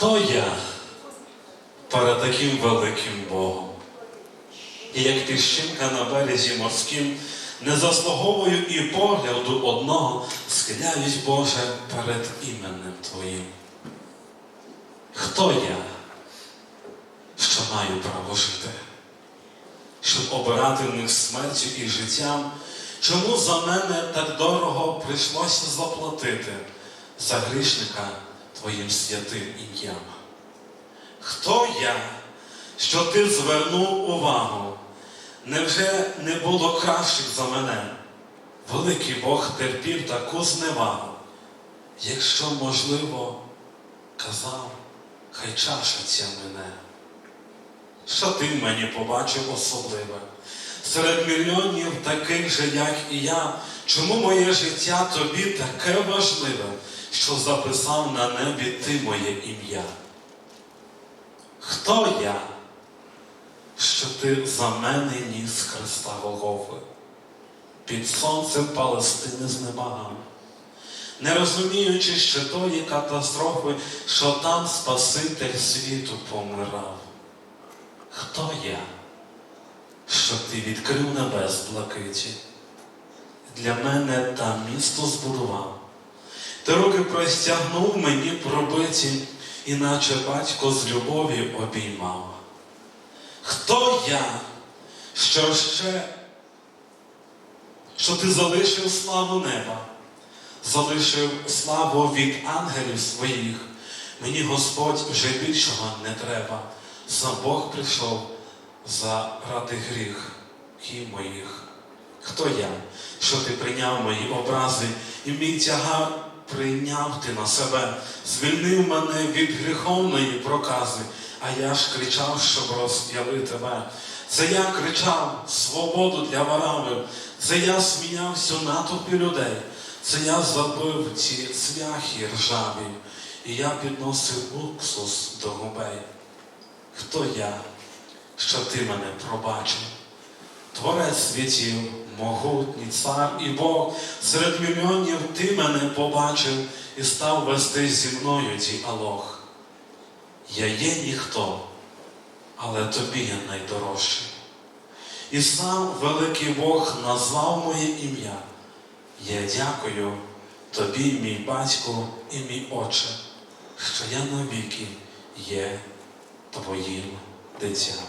Хто я перед таким великим Богом? І як піщинка на березі морським, не заслуговую і погляду одного, схиляюсь, Боже, перед іменем Твоїм. Хто я, що маю право жити, щоб обирати в них смертю і життям? Чому за мене так дорого прийшлося заплатити за грішника Твоїм святим ім'ям? Хто я, що ти звернув увагу? Невже не було кращих за мене? Великий Бог терпів таку зневагу. Якщо можливо, казав, хай чаша ця мене. Що ти в мені побачив особливе? Серед мільйонів таких же, як і я, чому моє життя тобі таке важливе, що записав на небі ти моє ім'я? Хто я, що ти за мене ніс Христа Голгофи, під сонцем Палестини знемагав, не розуміючи ще тої катастрофи, що там Спаситель світу помирав? Хто я, що ти відкрив небес блакиті? Для мене там місто збудував. Ти руки простягнув мені пробиті, іначе батько з любові обіймав. Хто я, що ще, що ти залишив славу неба, залишив славу від ангелів своїх. Мені Господь вже більшого не треба. Сам Бог прийшов заради гріх моїх. Хто я, що ти прийняв мої образи і мій тягар прийняв ти на себе, звільнив мене від гріховної прокази, а я ж кричав, щоб роз'яви тебе. Це я кричав свободу для варавів, це я сміявся натовпі людей, це я забив ці цвяхи ржаві, і я підносив уксус до губей. Хто я, що ти мене пробачив? Творець світів, могутній цар і Бог, серед мільйонів ти мене побачив і став вести зі мною діалог. Я є ніхто, але тобі я найдорожчий. І сам великий Бог назвав моє ім'я. Я дякую тобі, мій батько і мій Отче, що я навіки є твоїм дитям.